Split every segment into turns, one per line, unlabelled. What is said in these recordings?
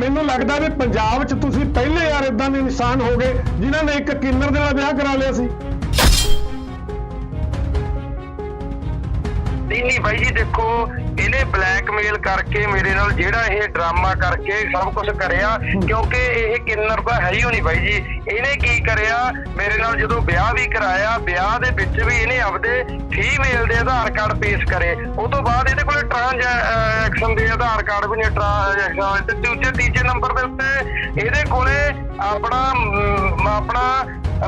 ਮੈਨੂੰ ਲੱਗਦਾ ਵੀ ਪੰਜਾਬ 'ਚ ਤੁਸੀਂ ਪਹਿਲੇ ਯਾਰ ਇਦਾਂ ਦੇ ਇਨਸਾਨ ਹੋ ਗਏ, ਜਿਨ੍ਹਾਂ ਨੇ ਇੱਕ ਕਿੰਨਰ ਦੇ ਨਾਲ ਵਿਆਹ ਕਰਾ ਲਿਆ ਸੀ।
ਨਹੀਂ ਨਹੀਂ ਬਾਈ ਜੀ, ਦੇਖੋ ਇਹਨੇ ਬਲੈਕਮੇਲ ਕਰਕੇ ਮੇਰੇ ਨਾਲ ਜਿਹੜਾ ਇਹ ਡਰਾਮਾ ਕਰਕੇ ਸਭ ਕੁਝ ਕਰਿਆ, ਕਿਉਂਕਿ ਇਹ ਕਿੰਨਰ ਤਾਂ ਹੈ ਹੀ ਨਹੀਂ ਬਾਈ ਜੀ। ਇਹਨੇ ਕੀ ਕਰਿਆ? ਮੇਰੇ ਨਾਲ ਜਦੋਂ ਵਿਆਹ ਵੀ ਕਰਾਇਆ, ਵਿਆਹ ਦੇ ਵਿੱਚ ਵੀ ਇਹਨੇ ਆਪਦੇ ਫੀਮੇਲ ਦੇ ਆਧਾਰ ਕਾਰਡ ਪੇਸ਼ ਕਰੇ। ਉਹ ਤੋਂ ਬਾਅਦ ਇਹਦੇ ਕੋਲ ਟ੍ਰਾਂਜੈਕਸ਼ਨ ਦੇ ਆਧਾਰ ਕਾਰਡ ਵੀ ਨੇ ਟ੍ਰਾਂਜੈਕਸ਼ਨ ਤੇ ਦੂਜੇ, ਤੀਜੇ ਨੰਬਰ ਦੇ ਉੱਤੇ ਇਹਦੇ ਕੋਲੇ ਆਪਣਾ ਆਪਣਾ,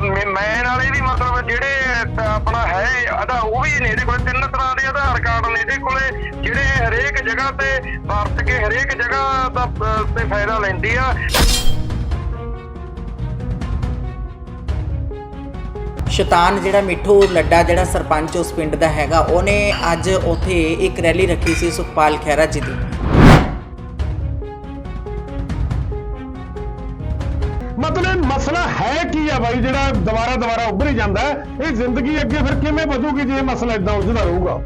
ਮੈਂ ਮੈਂ ਵਾਲੇ ਵੀ ਮਤਲਬ ਜਿਹੜੇ ਆਪਣਾ ਹੈ ਅਦਾ ਉਹ ਵੀ ਨੇ, ਇਹਦੇ ਕੋਲ ਤਿੰਨ ਤਰ੍ਹਾਂ ਦੇ ਆਧਾਰ ਕਾਰਡ ਨੇ। ਇਹਦੇ ਕੋਲੇ ਜਿਹੜੇ ਹਰੇਕ ਜਗ੍ਹਾ ਤੇ ਵਰਤ ਕੇ ਹਰੇਕ ਜਗ੍ਹਾ ਦਾ ਤੇ ਫਾਇਦਾ ਲੈਂਦੀ ਆ।
ਸ਼ੈਤਾਨ ਜਿਹੜਾ ਮਿੱਠੂ ਲੱਡਾ ਜਿਹੜਾ ਸਰਪੰਚ ਉਸ ਪਿੰਡ ਦਾ ਹੈਗਾ ਉਹਨੇ ਅੱਜ ਉੱਥੇ ਇੱਕ ਰੈਲੀ ਰੱਖੀ ਸੀ ਸੁਖਪਾਲ ਖਹਿਰਾ ਜੀ ਦੀ।
ਮਤਲਬ ਮਸਲਾ ਹੈ ਕੀ ਆ ਬਾਈ ਜਿਹੜਾ ਦੁਬਾਰਾ ਦੁਬਾਰਾ ਉੱਭਰ ਹੀ ਜਾਂਦਾ ਹੈ? ਇਹ ਜ਼ਿੰਦਗੀ ਅੱਗੇ ਫਿਰ ਕਿਵੇਂ ਵਧੂਗੀ ਜੇ ਇਹ ਮਸਲਾ ਇਦਾਂ ਉਲਝਦਾ ਰਹੂਗਾ?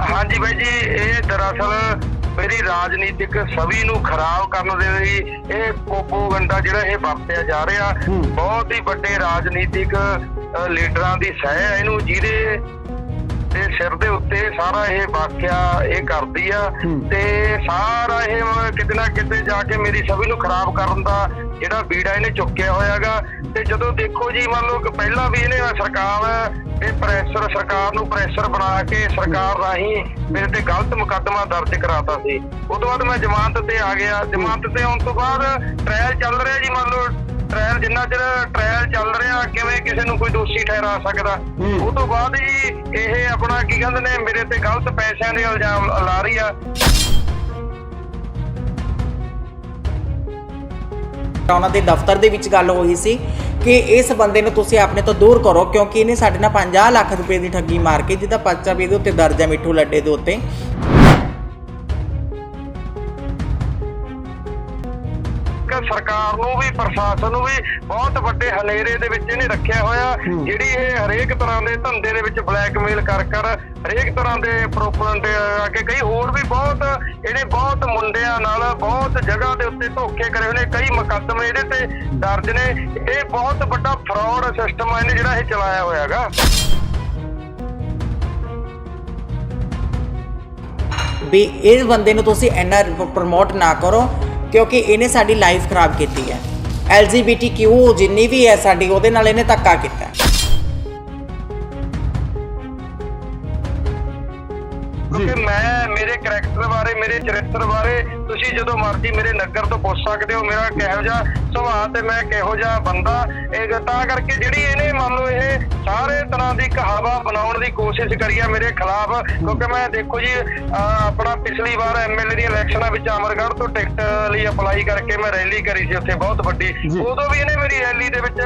ਹਾਂਜੀ ਬਾਈ ਜੀ ਇਹ ਦਰਅਸਲ ਮੇਰੀ ਰਾਜਨੀਤਿਕ ਛਵੀ ਨੂੰ ਖਰਾਬ ਕਰਨ ਦੇ ਲਈ ਇਹ ਪ੍ਰੋਪੋਗੰਡਾ ਜਿਹੜਾ ਇਹ ਵਰਤਿਆ ਜਾ ਰਿਹਾ। ਬਹੁਤ ਹੀ ਵੱਡੇ ਰਾਜਨੀਤਿਕ ਲੀਡਰਾਂ ਦੀ ਸਹਿ ਹੈ ਇਹਨੂੰ ਜਿਹਦੇ ਤੇ ਸਿਰ ਦੇ ਉੱਤੇ ਸਾਰਾ ਇਹ ਵਾਕਿਆ ਇਹ ਕਰਦੀ ਆ। ਤੇ ਸਾਰਾ ਇਹ ਕਿਤੇ ਨਾ ਕਿਤੇ ਜਾ ਕੇ ਮੇਰੀ ਛਵੀ ਨੂੰ ਖਰਾਬ ਕਰਨ ਦਾ ਜਿਹੜਾ ਬੀੜਾ ਇਹਨੇ ਚੁੱਕਿਆ ਹੋਇਆਗਾ। ਤੇ ਜਦੋਂ ਦੇਖੋ ਜੀ ਮੰਨ ਲਓ ਕਿ ਪਹਿਲਾਂ ਵੀ ਇਹਨੇ ਸਰਕਾਰ ਇਹ ਪ੍ਰੈਸ਼ਰ ਸਰਕਾਰ ਨੂੰ ਪ੍ਰੈਸ਼ਰ ਬਣਾ ਕੇ ਸਰਕਾਰ ਰਾਹੀਂ ਮੇਰੇ ਤੇ ਗਲਤ ਮੁਕੱਦਮਾ ਦਰਜ ਕਰਾਤਾ ਸੀ। ਉਸ ਤੋਂ ਬਾਅਦ ਮੈਂ ਜ਼ਮਾਨਤ ਤੇ ਆ ਗਿਆ। ਜ਼ਮਾਨਤ ਤੇ ਆਉਣ ਤੋਂ ਬਾਅਦ ਟ੍ਰਾਇਲ ਚੱਲ ਰਿਹਾ ਜੀ ਮੰਨ ਲਓ ਟ੍ਰਾਇਲ ਜਿੰਨਾ ਚਿਰ ਟ੍ਰਾਇਲ ਚੱਲ ਰਿਹਾ ਕਿਵੇਂ ਕਿਸੇ ਨੂੰ ਕੋਈ ਦੋਸ਼ੀ ਠਹਿਰਾ ਸਕਦਾ। ਉਹ ਤੋਂ ਬਾਅਦ ਜੀ ਇਹ ਆਪਣਾ ਕੀ ਕਹਿੰਦੇ ਨੇ ਮੇਰੇ ਤੇ ਗਲਤ ਪੈਸਿਆਂ ਦੇ ਇਲਜ਼ਾਮ ਲਾ ਰਹੀ ਆ।
ਉਹਨਾਂ ਦੇ ਦਫ਼ਤਰ ਦੇ ਵਿੱਚ ਗੱਲ ਹੋਈ ਸੀ ਕਿ ਇਸ ਬੰਦੇ ਨੂੰ ਤੁਸੀਂ ਆਪਣੇ ਤੋਂ ਦੂਰ ਕਰੋ ਕਿਉਂਕਿ ਇਹਨੇ ਸਾਡੇ ਨਾਲ 50 ਲੱਖ ਰੁਪਏ ਦੀ ਠੱਗੀ ਮਾਰ ਕੇ ਜਿਹਦਾ ਪਰਚਾ ਵੀ ਇਹਦੇ ਉੱਤੇ ਦਰਜ ਹੈ ਮਿੱਠੂ ਲੱਡੇ ਦੇ ਉੱਤੇ।
ਸਰਕਾਰ ਨੂੰ ਵੀ ਪ੍ਰਸ਼ਾਸਨ ਨੂੰ ਵੀ ਬਹੁਤ ਵੱਡੇ ਹਨੇਰੇ ਦੇ ਵਿੱਚ ਇਹਨੇ ਰੱਖਿਆ ਹੋਇਆ।
ਹੂੰ।
ਜਿਹੜੀ ਇਹ ਹਰੇਕ ਤਰ੍ਹਾਂ ਦੇ ਧੰਦੇ ਦੇ ਵਿੱਚ ਬਲੈਕਮੇਲ ਕਰ ਕਰ ਹਰੇਕ ਤਰ੍ਹਾਂ ਦੇ ਪ੍ਰੋਪਗੈਂਡੇ ਆ ਕੇ ਕਈ ਹੋਰ ਵੀ ਬਹੁਤ ਇਹਨੇ ਬਹੁਤ ਮੁੰਡਿਆਂ ਨਾਲ ਬਹੁਤ ਜਗ੍ਹਾ ਦੇ ਉੱਤੇ ਧੋਖੇ ਕਰੇ ਹੋਏ ਨੇ ਕਈ ਮੁਕੱਦਮੇ ਇਹਦੇ ਤੇ ਦਰਜ ਨੇ। ਇਹ ਬਹੁਤ ਵੱਡਾ ਫਰਾਡ ਸਿਸਟਮ ਆ ਇਹਨੇ ਜਿਹੜਾ ਇਹ ਚਲਾਇਆ ਹੋਇਆ ਹੈਗਾ।
ਵੀ ਇਸ ਬੰਦੇ ਨੂੰ ਤੁਸੀਂ ਇੰਨਾ ਪ੍ਰਮੋਟ ਨਾ ਕਰੋ। ਕਿਉਂਕਿ ਇਹਨੇ ਸਾਡੀ ਲਾਈਫ ਖਰਾਬ ਕੀਤੀ ਹੈ। LGBTQ ਜਿੰਨੀ ਵੀ ਹੈ ਸਾਡੀ, ਉਹਦੇ ਨਾਲ ਇਹਨੇ ਧੱਕਾ ਕੀਤਾ।
ਕਿਉਂਕਿ ਮੈਂ, ਮੇਰੇ ਕਰੈਕਟਰ ਬਾਰੇ, ਮੇਰੇ ਚਰਿੱਤਰ ਬਾਰੇ ਤੁਸੀਂ ਜਦੋਂ ਮਰਜ਼ੀ ਮੇਰੇ ਨਗਰ ਤੋਂ ਪੁੱਛ ਸਕਦੇ ਹੋ ਮੇਰਾ ਕਿਹੋ ਜਿਹਾ ਸੁਭਾਅ ਤੇ ਮੈਂ ਕਿਹੋ ਜਿਹਾ ਬੰਦਾ। ਇਹ ਤਾਂ ਕਰਕੇ ਜਿਹੜੀ ਇਹਨੇ ਮੰਨ ਲਓ ਇਹ ਸਾਰੇ ਤਰ੍ਹਾਂ ਦੀ ਕਹਾਵਾ ਬਣਾਉਣ ਦੀ ਕੋਸ਼ਿਸ਼ ਕਰੀ ਆ ਮੇਰੇ ਖਿਲਾਫ ਕਿਉਂਕਿ ਮੈਂ ਦੇਖੋ ਜੀ ਆਪਣਾ ਪਿਛਲੀ ਵਾਰ ਐਮਐਲਏ ਦੀ ਇਲੈਕਸ਼ਨਾਂ ਵਿੱਚ ਅਮਰਗੜ੍ਹ ਤੋਂ ਟਿਕਟ ਲਈ ਅਪਲਾਈ ਕਰਕੇ ਮੈਂ ਰੈਲੀ ਕਰੀ ਸੀ ਉੱਥੇ ਬਹੁਤ ਵੱਡੀ। ਉਦੋਂ ਵੀ ਇਹਨੇ ਮੇਰੀ ਰੈਲੀ ਦੇ ਵਿੱਚ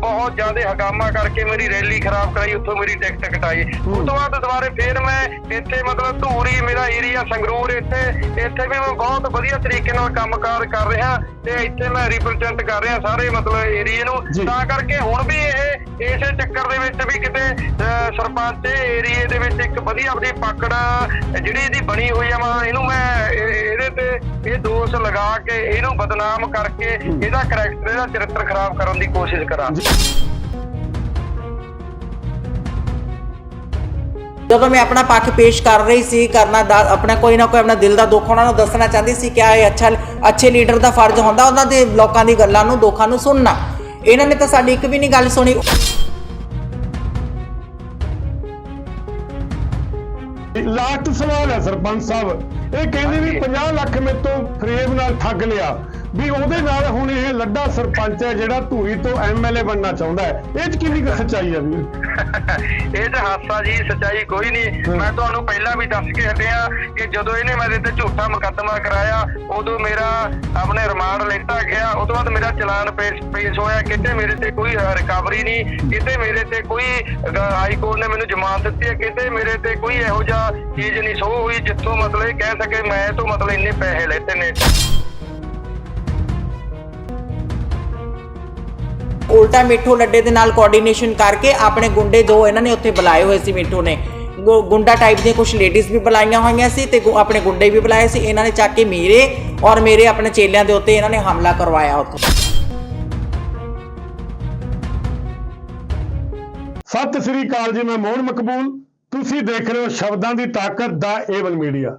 ਬਹੁਤ ਜ਼ਿਆਦਾ ਹਗਾਮਾ ਕਰਕੇ ਮੇਰੀ ਰੈਲੀ ਖਰਾਬ ਕਰਾਈ ਉੱਥੋਂ ਮੇਰੀ ਟਿਕਟ ਕਟਾਈ। ਉਸ ਤੋਂ ਬਾਅਦ ਦੁਬਾਰੇ ਫੇਰ ਮੈਂ ਇੱਥੇ ਮਤਲਬ ਧੂਰੀ ਮੇਰਾ ਏਰੀਆ ਸੰਗਰੂਰ ਇੱਥੇ ਇੱਥੇ ਵੀ ਮੈਂ ਬਹੁਤ ਵਧੀਆ ਤਰੀਕੇ ਨਾਲ ਕੰਮਕਾਰ ਕਰ ਰਿਹਾ ਤੇ ਇੱਥੇ ਮੈਂ ਰਿਪਰੈਜ਼ੈਂਟ ਕਰ ਰਿਹਾ ਸਾਰੇ ਮਤਲਬ ਏਰੀਏ। ਨੂੰ। ਤਾਂ ਕਰਕੇ ਹੁਣ ਵੀ ਇਹ ਇਸੇ ਚੱਕਰ ਦੇ ਵਿੱਚ ਵੀ ਕਿਤੇ ਸਰਪੰਚ ਏਰੀਏ ਦੇ ਵਿੱਚ ਇੱਕ ਵਧੀਆ ਆਪਣੀ ਪਕੜ ਜਿਹੜੀ ਇਹਦੀ ਬਣੀ ਹੋਈ ਆ ਮੈਂ ਇਹਨੂੰ ਮੈਂ ਇਹ- ਇਹਦੇ ਤੇ ਇਹ ਦੋਸ਼ ਲਗਾ ਕੇ ਇਹਨੂੰ ਬਦਨਾਮ ਕਰਕੇ ਇਹਦਾ ਕਰੈਕਟਰ ਇਹਦਾ ਚਰਿੱਤਰ ਖਰਾਬ ਕਰਨ ਦੀ ਕੋਸ਼ਿਸ਼ ਕਰਾਂ।
ਜਦੋਂ ਮੈਂ ਆਪਣਾ ਪੱਖ ਪੇਸ਼ ਕਰ ਰਹੀ ਸੀ ਕਰਨਾ ਦਾ ਆਪਣਾ ਕੋਈ ਨਾ ਕੋਈ ਆਪਣਾ ਦਿਲ ਦਾ ਦੁੱਖ ਉਹਨਾਂ ਨੂੰ ਦੱਸਣਾ ਚਾਹੁੰਦੀ ਸੀ ਕਿ ਇਹ ਅੱਛਾ ਅੱਛੇ ਲੀਡਰ ਦਾ ਫਰਜ਼ ਹੁੰਦਾ ਉਹਨਾਂ ਦੇ ਲੋਕਾਂ ਦੀ ਗੱਲਾਂ ਨੂੰ ਦੁੱਖਾਂ ਨੂੰ ਸੁਣਨਾ। ਇਹਨਾਂ ਨੇ ਤਾਂ ਸਾਡੀ ਇੱਕ ਵੀ ਨਹੀਂ ਗੱਲ ਸੁਣੀ।
ਲਾਸਟ ਸਵਾਲ ਹੈ ਸਰਪੰਚ ਸਾਹਿਬ। ਇਹ ਕਹਿੰਦੇ ਵੀ 50 ਲੱਖ ਮੇਰੇ ਤੋਂ ਫਰੇਮ ਨਾਲ ਠੱਗ ਲਿਆ। ਵੀ ਉਹਦੇ ਨਾਲ ਹੁਣ ਇਹ ਲੱਡਾ ਸਰਪੰਚ ਹੈ ਜਿਹੜਾ ਧੂਰੀ ਤੋਂ ਐਮਐਲਏ ਬਣਨਾ ਚਾਹੁੰਦਾ ਹੈ। ਇਹ ਚ ਕਿੰਨੀ ਕੁ ਸੱਚਾਈ ਆ ਵੀਰ?
ਇਹ ਤਾਂ ਹਾਸਾ ਜੀ ਸੱਚਾਈ ਕੋਈ ਨਹੀਂ। ਮੈਂ ਤੁਹਾਨੂੰ ਪਹਿਲਾਂ ਵੀ ਦੱਸ ਕੇ ਹਟਿਆ ਕਿ ਜਦੋਂ ਇਹਨੇ ਮੇਰੇ ਤੇ ਝੂਠਾ ਮੁਕੱਦਮਾ ਕਰਾਇਆ ਉਦੋਂ ਮੇਰਾ ਆਪਣੇ ਰਿਮਾਂਡ ਲੈਤਾ ਗਿਆ। ਉਸ ਤੋਂ ਬਾਅਦ ਮੇਰਾ ਚਲਾਨ ਪੇਸ਼ ਪੇਸ਼ ਹੋਇਆ। ਕਿਤੇ ਮੇਰੇ ਤੇ ਕੋਈ ਰਿਕਵਰੀ ਨਹੀਂ ਕਿਤੇ ਮੇਰੇ ਤੇ ਕੋਈ ਹਾਈ ਕੋਰਟ ਨੇ ਮੈਨੂੰ ਜ਼ਮਾਨਤ ਦਿੱਤੀ ਹੈ। ਕਿਤੇ ਮੇਰੇ ਤੇ ਕੋਈ ਇਹੋ ਜਿਹਾ ਚੀਜ਼ ਨਹੀਂ ਸੋ ਹੋਈ ਜਿੱਥੋਂ ਮਤਲਬ ਇਹ ਕਹਿ ਸਕੇ ਮੈਂ ਤੋਂ ਮਤਲਬ ਇੰਨੇ ਪੈਸੇ ਲੈਤੇ ਨੇ।
ਉਲਟਾ ਮਿੱਠੂ ਲੱਡੇ ਦੇ ਨਾਲ ਕੋਆਰਡੀਨੇਸ਼ਨ ਕਰਕੇ ਆਪਣੇ ਗੁੰਡੇ ਜੋ ਇਹਨਾਂ ਨੇ ਉੱਥੇ ਬੁਲਾਏ ਹੋਏ ਸੀ ਮਿੱਠੂ ਨੇ। ਗੁੰਡਾ ਟਾਈਪ ਦੀਆਂ ਕੁਝ ਲੇਡੀਜ਼ ਵੀ ਬੁਲਾਈਆਂ ਹੋਈਆਂ ਸੀ ਤੇ ਆਪਣੇ ਗੁੰਡੇ ਵੀ ਬੁਲਾਏ ਸੀ। ਇਹਨਾਂ ਨੇ ਚੱਕ ਕੇ ਮੇਰੇ ਔਰ ਮੇਰੇ ਆਪਣੇ ਚੇਲਿਆਂ ਦੇ ਉੱਤੇ ਇਹਨਾਂ ਨੇ ਹਮਲਾ ਕਰਵਾਇਆ ਉੱਥੇ।
ਸਤਿ ਸ੍ਰੀ ਅਕਾਲ ਜੀ, ਮੈਂ ਮੋਹਨ ਮਕਬੂਲ। ਤੁਸੀਂ ਦੇਖ ਰਹੇ ਹੋ ਸ਼ਬਦਾਂ ਦੀ ਤਾਕਤ ਦਾ ਏਵਨ ਮੀਡੀਆ।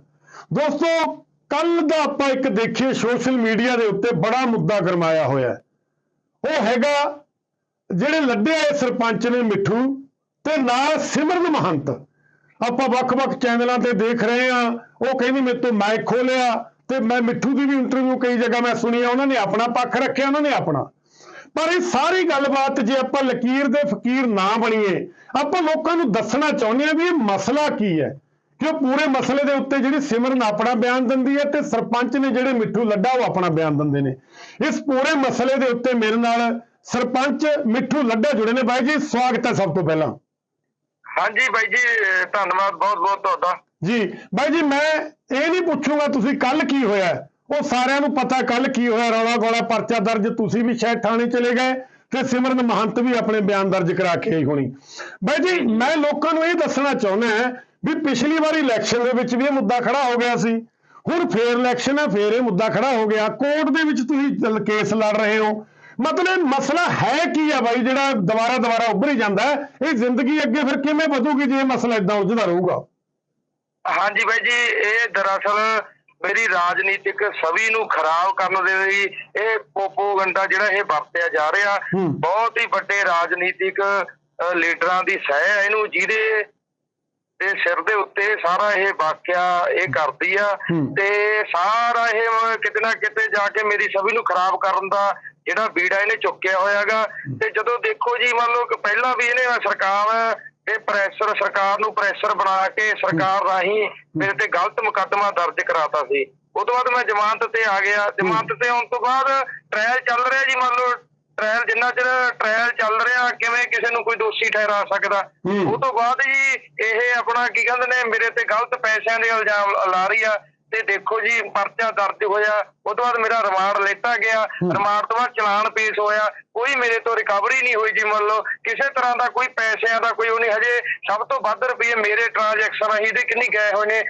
ਦੋਸਤੋ ਕੱਲ ਦਾ ਆਪਾਂ ਇੱਕ ਦੇਖੀਏ, ਸੋਸ਼ਲ ਮੀਡੀਆ ਦੇ ਉੱਤੇ ਬੜਾ ਮੁੱਦਾ ਗਰਮਾਇਆ ਹੋਇਆ ਉਹ ਹੈਗਾ ਜਿਹੜੇ ਲੱਡੇ ਆਏ ਸਰਪੰਚ ਨੇ ਮਿੱਠੂ ਤੇ ਨਾਲ ਸਿਮਰਨ ਮਹੰਤ। ਆਪਾਂ ਵੱਖ-ਵੱਖ ਚੈਨਲਾਂ ਤੇ ਦੇਖ ਰਹੇ ਆ ਉਹ ਕਹਿੰਦੀ ਮੇਰੇ ਤੋਂ ਮਾਈਕ ਖੋਲਿਆ ਤੇ ਮੈਂ ਮਿੱਠੂ ਦੀ ਵੀ ਇੰਟਰਵਿਊ ਕਈ ਜਗ੍ਹਾ ਮੈਂ ਸੁਣੀ ਆ, ਉਹਨਾਂ ਨੇ ਆਪਣਾ ਪੱਖ ਰੱਖਿਆ, ਉਹਨਾਂ ਨੇ ਆਪਣਾ। ਪਰ ਇਹ ਸਾਰੀ ਗੱਲਬਾਤ ਜੇ ਆਪਾਂ ਲਕੀਰ ਦੇ ਫਕੀਰ ਨਾ ਬਣੀਏ, ਆਪਾਂ ਲੋਕਾਂ ਨੂੰ ਦੱਸਣਾ ਚਾਹੁੰਦੇ ਆ ਵੀ ਇਹ ਮਸਲਾ ਕੀ ਹੈ। ਕਿ ਉਹ ਪੂਰੇ ਮਸਲੇ ਦੇ ਉੱਤੇ ਜਿਹੜੀ ਸਿਮਰਨ ਆਪਣਾ ਬਿਆਨ ਦਿੰਦੀ ਹੈ ਤੇ ਸਰਪੰਚ ਨੇ ਜਿਹੜੇ ਮਿੱਠੂ ਲੱਡਾ ਉਹ ਆਪਣਾ ਬਿਆਨ ਦਿੰਦੇ ਨੇ। ਇਸ ਪੂਰੇ ਮਸਲੇ ਦੇ ਉੱਤੇ ਮੇਰੇ ਨਾਲ ਸਰਪੰਚ ਮਿੱਠੂ ਲੱਡਾ ਜੁੜੇ ਨੇ ਬਾਈ ਜੀ ਸਵਾਗਤ ਹੈ ਸਭ ਤੋਂ ਪਹਿਲਾਂ।
ਹਾਂਜੀ ਬਾਈ ਜੀ ਧੰਨਵਾਦ ਬਹੁਤ ਬਹੁਤ ਤੁਹਾਡਾ।
ਜੀ ਬਾਈ ਜੀ ਮੈਂ ਇਹ ਨਹੀਂ ਪੁੱਛੂਗਾ ਤੁਸੀਂ ਕੱਲ ਕੀ ਹੋਇਆ। ਉਹ ਸਾਰਿਆਂ ਨੂੰ ਪਤਾ ਕੱਲ ਕੀ ਹੋਇਆ ਰੌਲਾ ਗੋਲਾ ਪਰਚਾ ਦਰਜ ਤੁਸੀਂ ਵੀ ਸ਼ਾਇਦ ਥਾਣੇ ਚਲੇ ਗਏ ਤੇ ਸਿਮਰਨ ਮਹੰਤ ਵੀ ਆਪਣੇ ਬਿਆਨ ਦਰਜ ਕਰਾ ਕੇ ਆਈ ਹੋਣੀ। ਬਾਈ ਜੀ ਮੈਂ ਲੋਕਾਂ ਨੂੰ ਇਹ ਦੱਸਣਾ ਚਾਹੁੰਦਾ ਹਾਂ ਵੀ ਪਿਛਲੀ ਵਾਰੀ ਇਲੈਕਸ਼ਨ ਦੇ ਵਿੱਚ ਵੀ ਇਹ ਮੁੱਦਾ ਖੜਾ ਹੋ ਗਿਆ ਸੀ। ਹੁਣ ਫੇਰ ਇਲੈਕਸ਼ਨ ਹੈ ਫੇਰ ਇਹ ਮੁੱਦਾ ਖੜਾ ਹੋ ਗਿਆ। ਕੋਰਟ ਦੇ ਵਿੱਚ ਤੁਸੀਂ ਕੇਸ ਲੜ ਰਹੇ ਹੋ। ਮਤਲਬ ਮਸਲਾ ਹੈ ਕੀ ਹੈ ਬਾਈ ਜਿਹੜਾ ਦੁਬਾਰਾ ਦੁਬਾਰਾ ਉੱਭਰੀ ਜਾਂਦਾ ਹੈ ਇਹ ਜ਼ਿੰਦਗੀ ਅੱਗੇ ਫਿਰ ਕਿਵੇਂ ਵਧੂਗੀ ਜੇ ਇਹ ਮਸਲਾ ਇਦਾਂ ਉਲਝਦਾ ਰਹੂਗਾ
ਹਾਂਜੀ ਬਾਈ ਜੀ ਇਹ ਦਰਅਸਲ ਮੇਰੀ ਰਾਜਨੀਤਿਕ ਛਵੀ ਨੂੰ ਖਰਾਬ ਕਰਨ ਦੇ ਲਈ ਇਹ ਪੋਪੋਗੰਡਾ ਜਿਹੜਾ ਇਹ ਵਰਤਿਆ ਜਾ ਰਿਹਾ। ਬਹੁਤ ਹੀ ਵੱਡੇ ਰਾਜਨੀਤਿਕ ਲੀਡਰਾਂ ਦੀ ਸਹਿ ਹੈ ਇਹਨੂੰ ਜਿਹਦੇ ਦੇ ਸਿਰ ਦੇ ਉੱਤੇ ਸਾਰਾ ਇਹ ਵਾਕਿਆ ਇਹ ਕਰਦੀ ਆ। ਤੇ ਸਾਰਾ ਇਹ ਕਿਤੇ ਨਾ ਕਿਤੇ ਜਾ ਕੇ ਮੇਰੀ ਛਵੀ ਨੂੰ ਖਰਾਬ ਕਰਨ ਦਾ ਜਿਹੜਾ ਬੀੜਾ ਇਹਨੇ ਚੁੱਕਿਆ ਹੋਇਆਗਾ ਤੇ ਜਦੋਂ ਦੇਖੋ ਜੀ ਮੰਨ ਲਓ ਕਿ ਪਹਿਲਾਂ ਵੀ ਇਹਨੇ ਸਰਕਾਰ ਇਹ ਪ੍ਰੈਸ਼ਰ ਸਰਕਾਰ ਨੂੰ ਪ੍ਰੈਸ਼ਰ ਬਣਾ ਕੇ ਸਰਕਾਰ ਰਾਹੀਂ ਮੇਰੇ ਤੇ ਗਲਤ ਮੁਕੱਦਮਾ ਦਰਜ ਕਰਾਤਾ ਸੀ। ਉਹ ਤੋਂ ਬਾਅਦ ਮੈਂ ਜ਼ਮਾਨਤ ਤੇ ਆ ਗਿਆ। ਜ਼ਮਾਨਤ ਤੇ ਆਉਣ ਤੋਂ ਬਾਅਦ ਟ੍ਰਾਇਲ ਚੱਲ ਰਿਹਾ ਜੀ ਮੰਨ ਲਓ ਟ੍ਰਾਇਲ ਜਿੰਨਾ ਚਿਰ ਟ੍ਰਾਇਲ ਚੱਲ ਰਿਹਾ ਕਿਵੇਂ ਕਿਸੇ ਨੂੰ ਕੋਈ ਦੋਸ਼ੀ ਠਹਿਰਾ ਸਕਦਾ। ਉਹ ਤੋਂ ਬਾਅਦ ਜੀ ਇਹ ਆਪਣਾ ਕੀ ਕਹਿੰਦੇ ਨੇ ਮੇਰੇ ਤੇ ਗਲਤ ਪੈਸਿਆਂ ਦੇ ਇਲਜ਼ਾਮ ਲਾ ਰਹੀ ਆ। ਤੇ ਦੇਖੋ ਜੀ ਪਰਚਾ ਦਰਜ ਹੋਇਆ ਉਹ ਤੋਂ ਬਾਅਦ ਮੇਰਾ ਰਿਮਾਂਡ ਲੈਤਾ ਗਿਆ। ਰਿਮਾਂਡ ਤੋਂ ਬਾਅਦ ਚਲਾਨ ਪੇਸ਼ ਹੋਇਆ। ਕੋਈ ਮੇਰੇ ਤੋਂ ਰਿਕਵਰੀ ਨਹੀਂ ਹੋਈ ਜੀ ਮੰਨ ਲਓ। ਕਿਸੇ ਤਰ੍ਹਾਂ ਦਾ ਕੋਈ ਪੈਸਿਆਂ ਦਾ ਕੋਈ ਉਹ ਨਹੀਂ ਹਜੇ ਸਭ ਤੋਂ ਵੱਧ ਰੁਪਏ ਮੇਰੇ ਟ੍ਰਾਂਜੈਕਸ਼ਨ ਅਸੀਂ ਦੇ ਕਿੰਨੀ ਗਏ ਹੋਏ ਨੇ।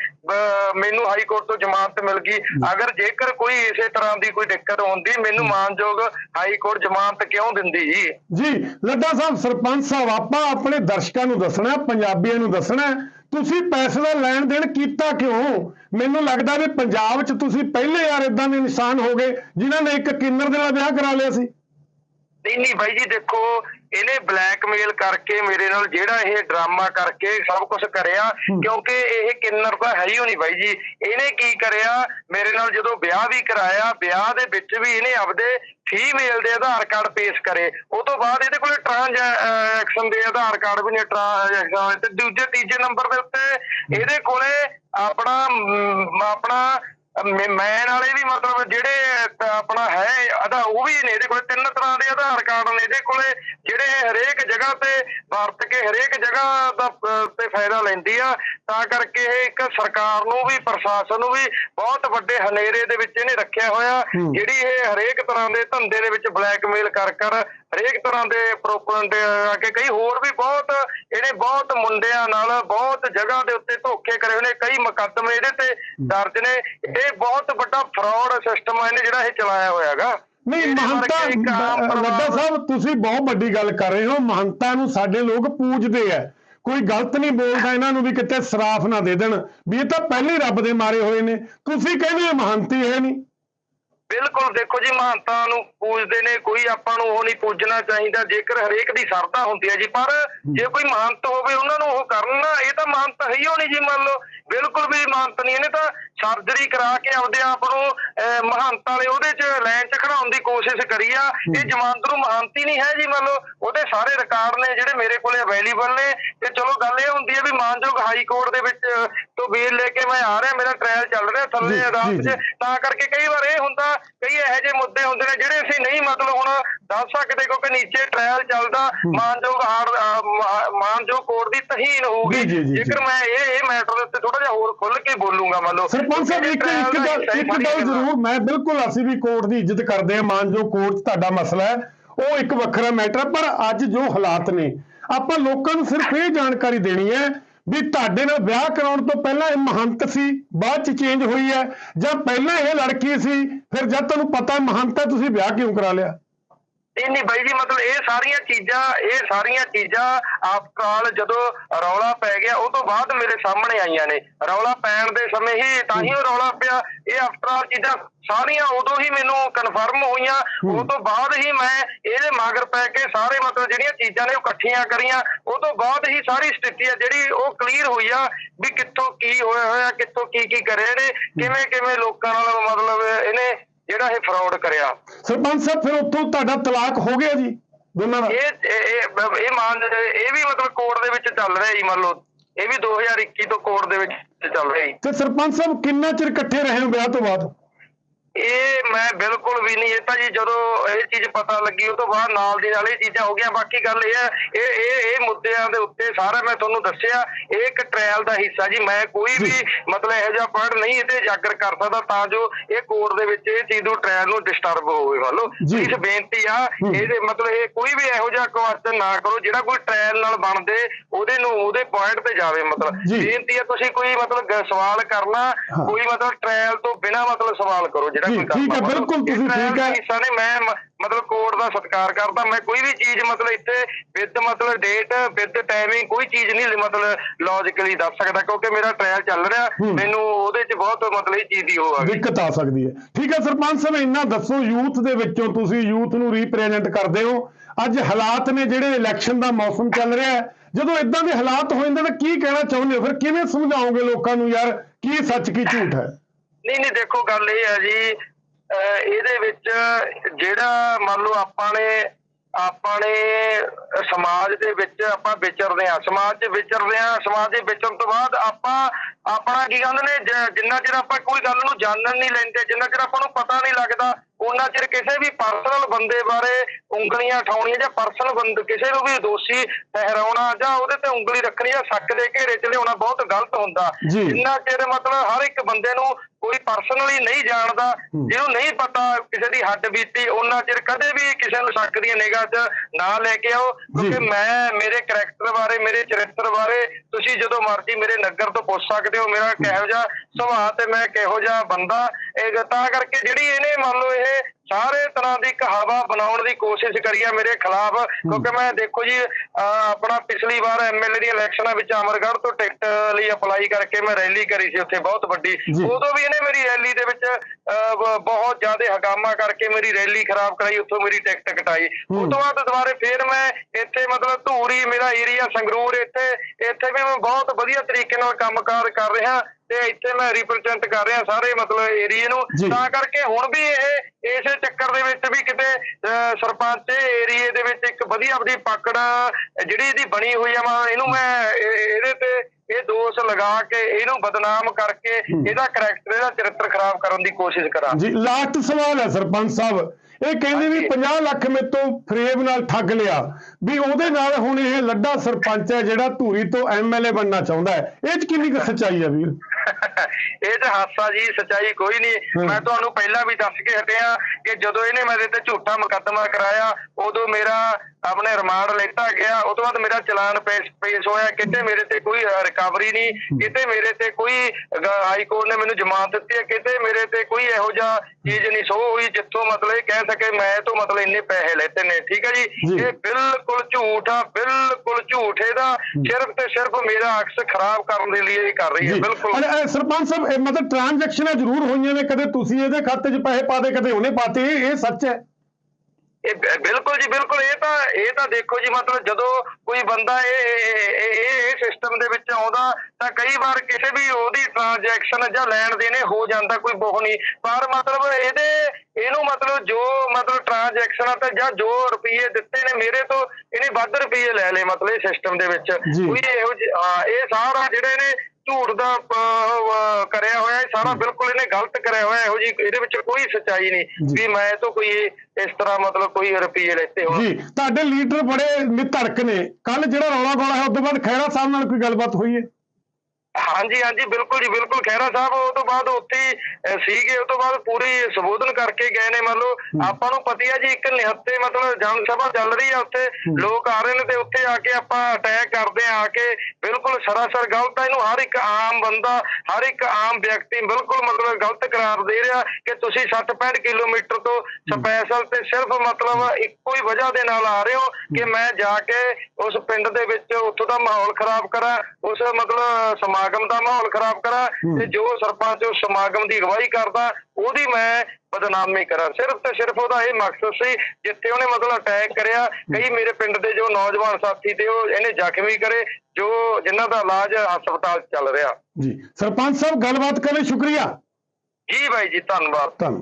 ਮੈਨੂੰ ਹਾਈ ਕੋਰਟ ਤੋਂ ਜ਼ਮਾਨਤ ਮਿਲ ਗਈ। ਅਗਰ ਜੇਕਰ ਕੋਈ ਇਸੇ ਤਰ੍ਹਾਂ ਦੀ ਕੋਈ ਦਿੱਕਤ ਹੁੰਦੀ ਮੈਨੂੰ ਮਾਨਯੋਗ ਹਾਈ ਕੋਰਟ ਜ਼ਮਾਨਤ ਕਿਉਂ ਦਿੰਦੀ ਜੀ?
ਜੀ ਲੱਡਾ ਸਾਹਿਬ ਸਰਪੰਚ ਸਾਹਿਬ ਆਪਾਂ ਆਪਣੇ ਦਰਸ਼ਕਾਂ ਨੂੰ ਦੱਸਣਾ ਪੰਜਾਬੀਆਂ ਨੂੰ ਦੱਸਣਾ ਤੁਸੀਂ ਪੈਸੇ ਦਾ ਲੈਣ ਦੇਣ ਕੀਤਾ ਕਿਉਂ? ਮੈਨੂੰ ਲੱਗਦਾ ਵੀ ਪੰਜਾਬ 'ਚ ਤੁਸੀਂ ਪਹਿਲੇ ਯਾਰ ਇਦਾਂ ਦੇ ਇਨਸਾਨ ਹੋ ਗਏ, ਜਿਨ੍ਹਾਂ ਨੇ ਇੱਕ ਕਿੰਨਰ ਦੇ ਨਾਲ ਵਿਆਹ ਕਰਾ ਲਿਆ ਸੀ।
ਨਹੀਂ ਨਹੀਂ ਬਾਈ ਜੀ ਦੇਖੋ ਇਹਨੇ ਬਲੈਕਮੇਲ ਕਰਕੇ ਮੇਰੇ ਨਾਲ ਜਿਹੜਾ ਇਹ ਡਰਾਮਾ ਕਰਕੇ ਸਭ ਕੁਝ ਕਰਿਆ ਕਿਉਂਕਿ ਇਹ ਕਿੰਨਰ ਤਾਂ ਹੈ ਹੀ ਨਹੀਂ ਬਾਈ ਜੀ। ਇਹਨੇ ਕੀ ਕਰਿਆ ਮੇਰੇ ਨਾਲ ਜਦੋਂ ਵਿਆਹ ਵੀ ਕਰਾਇਆ ਵਿਆਹ ਦੇ ਵਿੱਚ ਵੀ ਇਹਨੇ ਆਪਦੇ ਫੀਮੇਲ ਦੇ ਆਧਾਰ ਕਾਰਡ ਪੇਸ਼ ਕਰੇ। ਉਹ ਤੋਂ ਬਾਅਦ ਇਹਦੇ ਕੋਲ ਟ੍ਰਾਂਜੈਕਸ਼ਨ ਦੇ ਆਧਾਰ ਕਾਰਡ ਵੀ ਨੇ ਟ੍ਰਾਂਜੈਕਸ਼ਨ ਤੇ ਦੂਜੇ ਤੀਜੇ ਨੰਬਰ ਦੇ ਉੱਤੇ ਇਹਦੇ ਕੋਲੇ ਆਪਣਾ ਆਪਣਾ ਮੈਨ ਵਾਲੇ ਵੀ ਮਤਲਬ ਜਿਹੜੇ ਆਪਣਾ ਹੈ ਅਦਾ ਉਹ ਵੀ ਨੇ ਇਹਦੇ ਕੋਲੇ ਤਿੰਨ ਤਰ੍ਹਾਂ ਦੇ ਆਧਾਰ ਕਾਰਡ ਨੇ ਇਹਦੇ ਕੋਲੇ ਜਿਹੜੇ ਹਰੇਕ ਜਗ੍ਹਾ ਤੇ ਵਰਤ ਕੇ ਹਰੇਕ ਜਗ੍ਹਾ ਦਾ ਤੇ ਫਾਇਦਾ ਲੈਂਦੀ ਆ ਤਾਂ ਕਰਕੇ ਇਹ ਇੱਕ ਸਰਕਾਰ ਨੂੰ ਵੀ ਪ੍ਰਸ਼ਾਸਨ ਨੂੰ ਵੀ ਬਹੁਤ ਵੱਡੇ ਹਨੇਰੇ ਦੇ ਵਿੱਚ ਇਹਨੇ ਰੱਖਿਆ ਹੋਇਆ। ਜਿਹੜੀ ਇਹ ਹਰੇਕ ਤਰ੍ਹਾਂ ਦੇ ਧੰਦੇ ਦੇ ਵਿੱਚ ਬਲੈਕਮੇਲ ਕਰ ਕਰ ਹਰੇਕ ਤਰ੍ਹਾਂ ਦੇ ਪ੍ਰੋਪਗੈਂਡੇ ਆ ਕੇ ਕਈ ਹੋਰ ਵੀ ਬਹੁਤ ਇਹਨੇ ਬਹੁਤ ਮੁੰਡਿਆਂ ਨਾਲ ਬਹੁਤ ਜਗ੍ਹਾ ਦੇ ਉੱਤੇ ਧੋਖੇ ਕਰੇ ਹੋਏ ਨੇ ਕਈ ਮੁਕੱਦਮੇ ਇਹਦੇ ਤੇ ਦਰਜ ਨੇ। ਇਹ ਬਹੁਤ ਵੱਡਾ ਫਰਾਡ ਸਿਸਟਮ ਇਹਨੇ ਜਿਹੜਾ ਇਹ ਚਲਾਇਆ ਹੋਇਆ ਹੈਗਾ।
ਨਹੀਂ ਮਹੰਤਾ ਲੱਡਾ ਸਾਹਿਬ ਤੁਸੀਂ ਬਹੁਤ ਵੱਡੀ ਗੱਲ ਕਰ ਰਹੇ ਹੋ। ਮਹੰਤਾ ਨੂੰ ਸਾਡੇ ਲੋਕ ਪੂਜਦੇ ਆ। ਕੋਈ ਗਲਤ ਨਹੀਂ ਬੋਲਦਾ ਇਹਨਾਂ ਨੂੰ ਵੀ ਕਿਤੇ ਸਰਾਫ ਨਾ ਦੇ ਦੇਣ। ਵੀ ਇਹ ਤਾਂ ਪਹਿਲੇ ਰੱਬ ਦੇ ਮਾਰੇ ਹੋਏ ਨੇ। ਤੁਸੀਂ ਕਹਿੰਦੇ ਮਹੰਤੀ ਹੈ ਨਹੀਂ।
ਬਿਲਕੁਲ ਦੇਖੋ ਜੀ ਮਹੰਤਾਂ ਨੂੰ ਪੂਜਦੇ ਨੇ ਕੋਈ ਆਪਾਂ ਨੂੰ ਉਹ ਨਹੀਂ ਪੂਜਣਾ ਚਾਹੀਦਾ ਜੇਕਰ ਹਰੇਕ ਦੀ ਸਰਦਾ ਹੁੰਦੀ ਹੈ ਜੀ ਪਰ ਜੇ ਕੋਈ ਮਹੰਤ ਹੋਵੇ ਉਹਨਾਂ ਨੂੰ ਉਹ ਕਰਨ ਨਾ ਇਹ ਤਾਂ ਮਹੰਤ ਹੈ ਹੀ ਹੋਣੀ ਜੀ ਮੰਨ ਲਓ। ਬਿਲਕੁਲ ਵੀ ਮਹੰਤ ਨਹੀਂ ਇਹਨੇ ਤਾਂ ਸਰਜਰੀ ਕਰਾ ਕੇ ਆਪਦੇ ਆਪ ਨੂੰ ਮਹੰਤ ਵਾਲੇ ਉਹਦੇ 'ਚ ਲਾਈਨ 'ਚ ਖੜਾਉਣ ਦੀ ਕੋਸ਼ਿਸ਼ ਕਰੀ ਆ। ਇਹ ਨੂੰ ਮਹੰਤ ਹੀ ਨਹੀਂ ਹੈ ਜੀ ਮੰਨ ਲਓ ਉਹਦੇ ਸਾਰੇ ਰਿਕਾਰਡ ਨੇ ਜਿਹੜੇ ਮੇਰੇ ਕੋਲੇ ਅਵੇਲੇਬਲ ਨੇ। ਤੇ ਚਲੋ ਗੱਲ ਇਹ ਹੁੰਦੀ ਹੈ ਵੀ ਮਾਨਯੋਗ ਹਾਈ ਕੋਰਟ ਦੇ ਵਿੱਚ ਤੋਂ ਬੇਲ ਲੈ ਕੇ ਮੈਂ ਆ ਰਿਹਾ ਮੇਰਾ ਟ੍ਰਾਇਲ ਚੱਲ ਰਿਹਾ ਥੱਲੇ ਅਦਾਲਤ। 'ਚ। ਤਾਂ ਕਰਕੇ ਕਈ ਵਾਰ ਇਹ ਹੁੰਦਾ ਕਈ ਇਹੋ ਜਿਹੇ ਮੁੱਦੇ ਹੁੰਦੇ ਨੇ ਜਿਹੜੇ ਅਸੀਂ ਨਹੀਂ ਮਤਲਬ ਹੁਣ ਦੱਸ ਸਕਦੇ ਕਿਉਂਕਿ ਨੀਚੇ ਟ੍ਰਾਇਲ ਚੱਲਦਾ ਮਾਨਯੋਗ ਹਾਰ ਮਾਨਯੋਗ ਕੋਰਟ ਦੀ ਤਹੀਨ ਹੋਊਗੀ। ਜੇਕਰ ਮੈਂ ਇਹ ਇਹ ਮੈਟਰ ਦੇ ਉੱਤੇ ਥੋੜਾ ਜਿਹਾ ਹੋਰ ਖੁੱਲ ਕੇ ਬੋਲੂੰਗਾ ਮੰਨ ਲਓ
ਸਰਪੰਚ ਸਾਹਿਬ ਇੱਕ ਇੱਕ ਗੱਲ
ਹਿੱਸਾ ਹੀ
ਮੈਂ ਬਿਲਕੁਲ ਅਸੀਂ ਵੀ ਕੋਰਟ ਦੀ ਇੱਜ਼ਤ ਕਰਦੇ ਹਾਂ ਮਾਨਜੋ ਕੋਰਟ 'ਚ ਤੁਹਾਡਾ ਮਸਲਾ ਹੈ, ਉਹ ਇੱਕ ਵੱਖਰਾ ਮੈਟਰ ਹੈ, ਪਰ ਅੱਜ ਜੋ ਹਾਲਾਤ ਨੇ, ਆਪਾਂ ਲੋਕਾਂ ਨੂੰ ਸਿਰਫ ਇਹ ਜਾਣਕਾਰੀ ਦੇਣੀ ਹੈ ਵੀ ਤੁਹਾਡੇ ਨਾਲ ਵਿਆਹ ਕਰਾਉਣ ਤੋਂ ਪਹਿਲਾਂ ਇਹ ਮਹੰਤ ਸੀ, ਬਾਅਦ ਚ ਚੇਂਜ ਹੋਈ ਹੈ, ਜਾਂ ਪਹਿਲਾਂ ਇਹ ਲੜਕੀ ਸੀ, ਫਿਰ ਜਦ ਤੁਹਾਨੂੰ ਪਤਾ ਮਹੰਤ ਹੈ, ਤੁਸੀਂ ਵਿਆਹ ਕਿਉਂ ਕਰਾ ਲਿਆ?
ਨਹੀਂ ਨਹੀਂ ਬਾਈ ਜੀ ਮਤਲਬ ਇਹ ਸਾਰੀਆਂ ਚੀਜ਼ਾਂ ਇਹ ਸਾਰੀਆਂ ਚੀਜ਼ਾਂ ਆਪਕਾਲ ਜਦੋਂ ਰੌਲਾ ਪੈ ਗਿਆ ਉਹ ਤੋਂ ਬਾਅਦ ਮੇਰੇ ਸਾਹਮਣੇ ਆਈਆਂ ਨੇ। ਰੌਲਾ ਪੈਣ ਦੇ ਸਮੇਂ ਹੀ ਤਾਂ ਹੀ ਉਹ ਰੌਲਾ ਪਿਆ। ਇਹ ਆਫਟਰ ਚੀਜ਼ਾਂ ਸਾਰੀਆਂ ਉਦੋਂ ਹੀ ਮੈਨੂੰ ਕਨਫਰਮ ਹੋਈਆਂ। ਉਹ ਤੋਂ ਬਾਅਦ ਹੀ ਮੈਂ ਇਹਦੇ ਮਗਰ ਪੈ ਕੇ ਸਾਰੇ ਮਤਲਬ ਜਿਹੜੀਆਂ ਚੀਜ਼ਾਂ ਨੇ ਉਹ ਇਕੱਠੀਆਂ ਕਰੀਆਂ। ਉਹ ਤੋਂ ਬਾਅਦ ਹੀ ਸਾਰੀ ਸਥਿਤੀ ਆ ਜਿਹੜੀ ਉਹ ਕਲੀਅਰ ਹੋਈ ਆ ਵੀ ਕਿੱਥੋਂ ਕੀ ਹੋਇਆ ਹੋਇਆ ਕਿੱਥੋਂ ਕੀ ਕੀ ਕਰਿਆ ਨੇ ਕਿਵੇਂ ਕਿਵੇਂ ਲੋਕਾਂ ਨਾਲ ਮਤਲਬ ਇਹਨੇ ਜਿਹੜਾ ਇਹ ਫਰਾਡ ਕਰਿਆ।
ਸਰਪੰਚ ਸਾਹਿਬ ਫਿਰ ਉੱਥੋਂ ਤੁਹਾਡਾ ਤਲਾਕ ਹੋ ਗਿਆ ਜੀ ਦੋਨਾਂ ਦਾ?
ਇਹ ਇਹ ਇਹ- ਮਾਨ ਇਹ ਵੀ ਮਤਲਬ ਕੋਰਟ ਦੇ ਵਿੱਚ ਚੱਲ ਰਿਹਾ ਜੀ ਮੰਨ ਲਓ। ਇਹ ਵੀ 2021 ਤੋਂ ਕੋਰਟ ਦੇ ਵਿੱਚ ਚੱਲ ਰਿਹਾ ਜੀ।
ਤੇ ਸਰਪੰਚ ਸਾਹਿਬ ਕਿੰਨਾ ਚਿਰ ਇਕੱਠੇ ਰਹੇ ਹੋ ਵਿਆਹ ਤੋਂ ਬਾਅਦ?
ਇਹ ਮੈਂ ਬਿਲਕੁਲ ਵੀ ਨਹੀਂ ਇਹ ਤਾਂ ਜੀ ਜਦੋਂ ਇਹ ਚੀਜ਼ ਪਤਾ ਲੱਗੀ ਉਹ ਤੋਂ ਬਾਅਦ ਨਾਲ ਦੀ ਨਾਲ ਇਹ ਚੀਜ਼ਾਂ ਹੋ ਗਈਆਂ। ਬਾਕੀ ਗੱਲ ਇਹ ਹੈ ਇਹ ਇਹ ਇਹ ਮੁੱਦਿਆਂ ਦੇ ਉੱਤੇ ਸਾਰਾ ਮੈਂ ਤੁਹਾਨੂੰ ਦੱਸਿਆ ਇਹ ਇੱਕ ਟ੍ਰਾਇਲ ਦਾ ਹਿੱਸਾ ਜੀ। ਮੈਂ ਕੋਈ ਵੀ ਮਤਲਬ ਇਹੋ ਜਿਹਾ ਪੁਆਇੰਟ ਨਹੀਂ ਇਹਦੇ ਉਜਾਗਰ ਕਰ ਸਕਦਾ ਤਾਂ ਜੋ ਇਹ ਕੋਰਟ ਦੇ ਵਿੱਚ ਇਹ ਚੀਜ਼ ਨੂੰ ਟ੍ਰਾਇਲ ਨੂੰ ਡਿਸਟਰਬ ਹੋਵੇ ਵੱਲੋਂ।
ਜੀ।
ਇਸ ਬੇਨਤੀ ਆ ਇਹਦੇ ਮਤਲਬ ਇਹ ਕੋਈ ਵੀ ਇਹੋ ਜਿਹਾ ਕੁਐਸਚਨ ਨਾ ਕਰੋ ਜਿਹੜਾ ਕੋਈ ਟ੍ਰਾਇਲ ਨਾਲ ਬਣਦੇ ਉਹਦੇ ਨੂੰ ਉਹਦੇ ਪੁਆਇੰਟ ਤੇ ਜਾਵੇ ਮਤਲਬ। ਬੇਨਤੀ ਆ ਤੁਸੀਂ ਕੋਈ ਮਤਲਬ ਸਵਾਲ ਕਰਨਾ। ਕੋਈ ਮਤਲਬ ਟ੍ਰਾਇਲ ਤੋਂ ਬਿਨਾ ਮਤਲਬ ਸਵਾਲ ਕਰੋ। ਜਿਹੜਾ ਕੋਈ
ਠੀਕ ਹੈ, ਬਿਲਕੁਲ ਤੁਸੀਂ ਠੀਕ ਹੈ।
ਹਿੱਸਾ ਨੇ ਮੈਂ ਮਤਲਬ ਕੋਰਟ ਦਾ ਸਤਿਕਾਰ ਕਰਦਾ ਮੈਂ ਕੋਈ ਵੀ ਚੀਜ਼ ਮਤਲਬ ਇੱਥੇ ਵਿਦ ਮਤਲਬ ਡੇਟ ਵਿਦ ਟਾਈਮਿੰਗ ਕੋਈ ਚੀਜ਼ ਨਹੀਂ ਮਤਲਬ ਲੌਜੀਕਲੀ ਦੱਸ ਸਕਦਾ ਕਿਉਂਕਿ ਮੇਰਾ ਟ੍ਰਾਇਲ ਚੱਲ ਰਿਹਾ। ਮੈਨੂੰ ਉਹਦੇ 'ਚ ਬਹੁਤ ਮਤਲਬ ਇਹ ਚੀਜ਼ ਦੀ ਹੋ ਆ
ਦਿੱਕਤ ਆ ਸਕਦੀ ਹੈ। ਠੀਕ ਹੈ ਸਰਪੰਚ ਸਾਹਿਬ ਇੰਨਾ ਦੱਸੋ ਯੂਥ ਦੇ ਵਿੱਚੋਂ ਤੁਸੀਂ ਯੂਥ ਨੂੰ ਰਿਪਰੈਜ਼ੈਂਟ ਕਰਦੇ ਹੋ। ਅੱਜ ਹਾਲਾਤ ਨੇ ਜਿਹੜੇ ਇਲੈਕਸ਼ਨ ਦਾ ਮੌਸਮ ਚੱਲ ਰਿਹਾ ਹੈ ਜਦੋਂ ਇਦਾਂ ਦੇ ਹਾਲਾਤ ਹੋ ਜਾਂਦੇ ਤਾਂ ਕੀ ਕਹਿਣਾ ਚਾਹੁੰਦੇ ਹੋ? ਫਿਰ ਕਿਵੇਂ ਸਮਝਾਓਗੇ ਲੋਕਾਂ ਨੂੰ ਯਾਰ ਕੀ ਸੱਚ ਕੀ ਝੂਠ ਹੈ?
ਨਹੀਂ ਨਹੀਂ ਦੇਖੋ ਗੱਲ ਇਹ ਹੈ ਜੀ ਅਹ ਇਹਦੇ ਵਿੱਚ ਜਿਹੜਾ ਮੰਨ ਲਓ ਆਪਾਂ ਨੇ ਆਪਾਂ ਨੇ ਸਮਾਜ ਦੇ ਵਿੱਚ ਆਪਾਂ ਵਿਚਰਦੇ ਆ ਸਮਾਜ 'ਚ ਵਿਚਰਦੇ ਆ ਸਮਾਜ ਦੇ ਵਿਚਰਨ ਤੋਂ ਬਾਅਦ ਆਪਾਂ ਆਪਣਾ ਕੀ ਕਹਿੰਦੇ ਨੇ ਜਿੰਨਾ ਚਿਰ ਆਪਾਂ ਕੋਈ ਗੱਲ ਨੂੰ ਜਾਣਨ ਨਹੀਂ ਲੈਂਦੇ ਜਿੰਨਾ ਚਿਰ ਆਪਾਂ ਨੂੰ ਪਤਾ ਨਹੀਂ ਲੱਗਦਾ ਉਹਨਾਂ ਚਿਰ ਕਿਸੇ ਵੀ ਪਰਸਨਲ ਬੰਦੇ ਬਾਰੇ ਉਂਗਲੀਆਂ ਠਾਉਣੀਆਂ ਜਾਂ ਪਰਸਨਲ ਬੰਦ ਕਿਸੇ ਨੂੰ ਵੀ ਦੋਸ਼ੀ ਠਹਿਰਾਉਣਾ ਜਾਂ ਉਹਦੇ ਤੇ ਉਂਗਲੀ ਰੱਖਣੀ ਜਾਂ ਸ਼ੱਕ ਦੇ ਘੇਰੇ 'ਚ ਲਿਆਉਣਾ ਬਹੁਤ ਗਲਤ ਹੁੰਦਾ। ਜਿੰਨਾ ਚਿਰ ਮਤਲਬ ਹਰ ਇੱਕ ਬੰਦੇ ਨੂੰ ਕੋਈ ਪਰਸਨਲੀ ਨਹੀਂ ਜਾਣਦਾ ਜਿਹਨੂੰ ਨਹੀਂ ਪਤਾ ਕਿਸੇ ਦੀ ਹੱਡ ਬੀਤੀ ਉਹਨਾਂ ਚਿਰ ਕਦੇ ਵੀ ਕਿਸੇ ਨੂੰ ਸ਼ੱਕ ਦੀਆਂ ਨਿਗਾਹ 'ਚ ਨਾ ਲੈ ਕੇ ਆਓ ਕਿਉਂਕਿ ਮੈਂ ਮੇਰੇ ਕਰੈਕਟਰ ਬਾਰੇ ਮੇਰੇ ਚਰਿੱਤਰ ਬਾਰੇ ਤੁਸੀਂ ਜਦੋਂ ਮਰਜ਼ੀ ਮੇਰੇ ਨਗਰ ਤੋਂ ਪੁੱਛ ਸਕਦੇ ਹੋ ਮੇਰਾ ਕਿਹੋ ਜਿਹਾ ਸੁਭਾਅ ਤੇ ਮੈਂ ਕਿਹੋ ਜਿਹਾ ਬੰਦਾ ਇਹ ਤਾਂ ਕਰਕੇ ਜਿਹੜੀ ਇਹਨੇ ਮੰਨ ਲਓ ਇਹ ਸਾਰੇ ਤਰ੍ਹਾਂ ਦੀ ਕਹਾਵਾ ਬਣਾਉਣ ਦੀ ਕੋਸ਼ਿਸ਼ ਕਰੀ ਆ ਮੇਰੇ ਖਿਲਾਫ। ਕਿਉਂਕਿ ਮੈਂ ਦੇਖੋ ਜੀ ਆਪਣਾ ਪਿਛਲੀ ਵਾਰ ਐਮਐਲਏ ਦੀ ਇਲੈਕਸ਼ਨਾਂ ਵਿੱਚ ਅਮਰਗੜ੍ਹ ਤੋਂ ਟਿਕਟ ਲਈ ਅਪਲਾਈ ਕਰਕੇ ਮੈਂ ਰੈਲੀ ਕਰੀ ਸੀ ਉੱਥੇ ਬਹੁਤ ਵੱਡੀ। ਉਦੋਂ ਵੀ ਇਹਨੇ ਮੇਰੀ ਰੈਲੀ ਦੇ ਵਿੱਚ ਬਹੁਤ ਜ਼ਿਆਦਾ ਹਗਾਮਾ ਕਰਕੇ ਮੇਰੀ ਰੈਲੀ ਖਰਾਬ ਕਰਾਈ ਉੱਥੋਂ ਮੇਰੀ ਟਿਕਟ ਕਟਾਈ। ਉਸ ਤੋਂ ਬਾਅਦ ਦੁਬਾਰੇ ਫੇਰ ਮੈਂ ਇੱਥੇ ਮਤਲਬ ਧੂਰੀ ਮੇਰਾ ਏਰੀਆ ਸੰਗਰੂਰ ਇੱਥੇ ਇੱਥੇ ਵੀ ਮੈਂ ਬਹੁਤ ਵਧੀਆ ਤਰੀਕੇ ਨਾਲ ਕੰਮਕਾਰ ਕਰ ਰਿਹਾ। ਤੇ ਇੱਥੇ ਮੈਂ ਰਿਪਰੈਜ਼ੈਂਟ ਕਰ ਰਿਹਾ ਸਾਰੇ ਮਤਲਬ ਏਰੀਏ। ਨੂੰ। ਤਾਂ ਕਰਕੇ ਹੁਣ ਵੀ ਇਹ ਇਸੇ ਚੱਕਰ ਦੇ ਵਿੱਚ ਵੀ ਕਿਤੇ ਸਰਪੰਚ ਏਰੀਏ ਦੇ ਵਿੱਚ ਇੱਕ ਵਧੀਆ ਆਪਣੀ ਪਕੜ ਜਿਹੜੀ ਇਹਦੀ ਬਣੀ ਹੋਈ ਆ ਮੈਂ ਇਹਨੂੰ ਮੈਂ ਇਹ- ਇਹਦੇ ਤੇ ਇਹ ਦੋਸ਼ ਲਗਾ ਕੇ ਇਹਨੂੰ ਬਦਨਾਮ ਕਰਕੇ ਇਹਦਾ ਕਰੈਕਟਰ ਇਹਦਾ ਚਰਿੱਤਰ ਖਰਾਬ ਕਰਨ ਦੀ ਕੋਸ਼ਿਸ਼ ਕਰਾਂ।
ਜੀ ਲਾਸਟ ਸਵਾਲ ਹੈ ਸਰਪੰਚ ਸਾਹਿਬ। ਇਹ ਕਹਿੰਦੇ ਵੀ 50 ਲੱਖ ਮੇਰੇ ਤੋਂ ਫਰੇਬ ਨਾਲ ਠੱਗ ਲਿਆ। ਵੀ ਉਹਦੇ ਨਾਲ ਹੁਣ ਇਹ ਲੱਡਾ ਸਰਪੰਚ ਹੈ ਜਿਹੜਾ ਧੂਰੀ ਤੋਂ ਐਮਐਲਏ ਬਣਨਾ ਚਾਹੁੰਦਾ ਹੈ। ਇਹ ਚ ਕਿੰਨੀ ਕੁ ਸੱਚਾਈ ਹੈ ਵੀਰ?
ਇਹ ਤਾਂ ਹਾਸਾ ਜੀ ਸਚਾਈ ਕੋਈ ਨਹੀਂ।
ਹਮ।
ਮੈਂ ਤੁਹਾਨੂੰ ਪਹਿਲਾਂ ਵੀ ਦੱਸ ਕੇ ਹਟਿਆ ਕਿ ਜਦੋਂ ਇਹਨੇ ਮੇਰੇ ਤੇ ਝੂਠਾ ਮੁਕੱਦਮਾ ਕਰਾਇਆ ਉਦੋਂ ਮੇਰਾ ਆਪਣੇ ਰਿਮਾਂਡ ਲੈਤਾ ਗਿਆ। ਉਸ ਤੋਂ ਬਾਅਦ ਮੇਰਾ ਚਲਾਨ ਪੇਸ਼ ਹੋਇਆ। ਕਿਤੇ ਮੇਰੇ ਤੇ ਕੋਈ ਰਿਕਵਰੀ ਨਹੀਂ ਕਿਤੇ ਮੇਰੇ ਤੇ ਕੋਈ ਹਾਈ ਕੋਰਟ ਨੇ ਮੈਨੂੰ ਜ਼ਮਾਨਤ ਦਿੱਤੀ ਹੈ। ਕਿਤੇ ਮੇਰੇ ਤੇ ਕੋਈ ਇਹੋ ਜਿਹਾ ਚੀਜ਼ ਨਹੀਂ ਸੋ ਹੋਈ ਜਿੱਥੋਂ ਮਤਲਬ ਇਹ ਕਹਿ ਸਕੇ ਮੈਂ ਤੋਂ ਮਤਲਬ ਇੰਨੇ ਪੈਸੇ ਲੈਤੇ ਨੇ ਠੀਕ ਹੈ
ਜੀ।
ਇਹ ਬਿਲਕੁਲ ਝੂਠ ਆ ਬਿਲਕੁਲ ਝੂਠ ਇਹਦਾ। ਸਿਰਫ ਤੇ ਸਿਰਫ ਮੇਰਾ ਅਕਸ ਖਰਾਬ ਕਰਨ ਦੇ ਲਈ ਇਹ ਕਰ ਰਹੀ ਹੈ ਬਿਲਕੁਲ।
ਸਰਪੰਚ ਸਾਹਿਬ ਇਹ ਮਤਲਬ ਟ੍ਰਾਂਜੈਕਸ਼ਨਾਂ ਜ਼ਰੂਰ ਹੋਈਆਂ ਨੇ ਕਦੇ ਤੁਸੀਂ ਇਹਦੇ ਖਾਤੇ 'ਚ ਪੈਸੇ ਪਾ ਦੇ ਕਦੇ ਉਹਨੇ ਪਾਤੇ ਇਹ ਸੱਚ ਹੈ?
ਇਹ ਬਿਲਕੁਲ ਜੀ ਬਿਲਕੁਲ ਇਹ ਤਾਂ ਇਹ ਤਾਂ ਦੇਖੋ ਜੀ ਮਤਲਬ ਜਦੋਂ ਕੋਈ ਬੰਦਾ ਇਹ ਇਹ ਸਿਸਟਮ ਦੇ ਵਿੱਚ ਆਉਂਦਾ ਤਾਂ ਕਈ ਵਾਰ ਕਿਸੇ ਵੀ ਉਹਦੀ ਟ੍ਰਾਂਜੈਕਸ਼ਨ ਜਾਂ ਲੈਣ ਦੇਣੇ ਹੋ ਜਾਂਦਾ ਕੋਈ ਬਹੁ ਨਹੀਂ। ਪਰ ਮਤਲਬ ਇਹਦੇ ਇਹਨੂੰ ਮਤਲਬ ਜੋ ਮਤਲਬ ਟ੍ਰਾਂਜੈਕਸ਼ਨਾਂ ਤੇ ਜਾਂ ਜੋ ਰੁਪਏ ਦਿੱਤੇ ਨੇ ਮੇਰੇ ਤੋਂ ਇਹਨੇ ਵੱਧ ਰੁਪਏ ਲੈ ਲਏ ਮਤਲਬ ਇਹ ਸਿਸਟਮ ਦੇ ਵਿੱਚ। ਕੋਈ ਇਹੋ ਇਹ ਸਾਰਾ ਜਿਹੜੇ ਨੇ ਝੂਠ ਦਾ ਕਰਿਆ ਹੋਇਆ ਇਹ ਸਾਰਾ ਬਿਲਕੁਲ ਇਹਨੇ ਗਲਤ ਕਰਿਆ ਹੋਇਆ ਇਹੋ ਜੀ ਇਹਦੇ ਵਿੱਚ ਕੋਈ ਸੱਚਾਈ ਨਹੀਂ। ਵੀ ਮੈਂ ਤੋਂ ਕੋਈ ਇਸ ਤਰ੍ਹਾਂ ਮਤਲਬ ਕੋਈ ਰੁਪਏ ਲੈਤੇ ਹੋਣ।
ਜੀ ਤੁਹਾਡੇ ਲੀਡਰ ਬੜੇ ਨਿਧੜਕ ਨੇ। ਕੱਲ ਜਿਹੜਾ ਰੌਲਾ ਗੋਲਾ ਹੈ ਉਸ ਤੋਂ ਬਾਅਦ ਖੈਰਾ ਸਾਹਿਬ ਨਾਲ ਕੋਈ ਗੱਲਬਾਤ ਹੋਈ ਹੈ?
ਹਾਂਜੀ ਹਾਂਜੀ ਬਿਲਕੁਲ ਜੀ ਬਿਲਕੁਲ। ਖਹਿਰਾ ਸਾਹਿਬ ਉਹ ਤੋਂ ਬਾਅਦ ਉੱਥੇ ਹੀ, ਸੀਗੇ ਉਹ ਤੋਂ ਬਾਅਦ ਪੂਰੀ ਸੰਬੋਧਨ ਕਰਕੇ ਗਏ ਨੇ ਮੰਨ ਲਓ ਆਪਾਂ ਨੂੰ ਪਤਾ ਹੀ ਜੀ ਇੱਕ ਨਿਹੱਤੇ ਮਤਲਬ ਜਨ ਸਭਾ ਚੱਲ ਰਹੀ ਆ ਉੱਥੇ। ਲੋਕ ਆ ਰਹੇ ਨੇ ਤੇ ਉੱਥੇ ਆ ਕੇ ਆਪਾਂ ਅਟੈਕ ਕਰਦੇ ਆ ਆ ਕੇ ਬਿਲਕੁਲ ਸਰਾਸਰ ਗਲਤ ਆ। ਇਹਨੂੰ ਹਰ ਇੱਕ ਆਮ ਬੰਦਾ ਹਰ ਇੱਕ ਆਮ ਵਿਅਕਤੀ ਬਿਲਕੁਲ ਮਤਲਬ ਗਲਤ ਕਰਾਰ ਦੇ ਰਿਹਾ ਕਿ ਤੁਸੀਂ 60 65 ਕਿਲੋਮੀਟਰ ਤੋਂ ਸਪੈਸ਼ਲ ਤੇ ਸਿਰਫ ਮਤਲਬ ਇੱਕੋ ਹੀ ਵਜ੍ਹਾ ਦੇ ਨਾਲ ਆ ਰਹੇ ਹੋ ਕਿ ਮੈਂ ਜਾ ਕੇ ਉਸ ਪਿੰਡ ਦੇ ਵਿੱਚ ਉੱਥੋਂ ਦਾ ਮਾਹੌਲ ਖਰਾਬ ਕਰਾਂ ਉਸ ਮਤਲਬ ਸਮਾਗਮ ਦਾ ਮਾਹੌਲ ਖਰਾਬ ਕਰਾਂ ਤੇ ਜੋ ਸਰਪੰਚ ਉਸ ਸਮਾਗਮ ਦੀ ਅਗਵਾਈ ਕਰਦਾ ਉਹਦੀ ਮੈਂ ਬਦਨਾਮੀ ਕਰਾਂ। ਸਿਰਫ ਤੇ ਸਿਰਫ ਉਹਦਾ ਇਹ ਮਕਸਦ ਸੀ ਜਿੱਥੇ ਉਹਨੇ ਮਤਲਬ ਅਟੈਕ ਕਰਿਆ ਕਈ ਮੇਰੇ ਪਿੰਡ ਦੇ ਜੋ ਨੌਜਵਾਨ ਸਾਥੀ ਤੇ ਉਹ ਇਹਨੇ ਜ਼ਖਮੀ ਕਰੇ ਜੋ ਜਿਨ੍ਹਾਂ ਦਾ ਇਲਾਜ ਹਸਪਤਾਲ ਚੱਲ ਰਿਹਾ।
ਜੀ। ਸਰਪੰਚ ਸਾਹਿਬ ਗੱਲਬਾਤ ਕਰਨ ਲਈ ਸ਼ੁਕਰੀਆ।
ਜੀ ਬਾਈ ਜੀ ਧੰਨਵਾਦ।
ਧੰਨ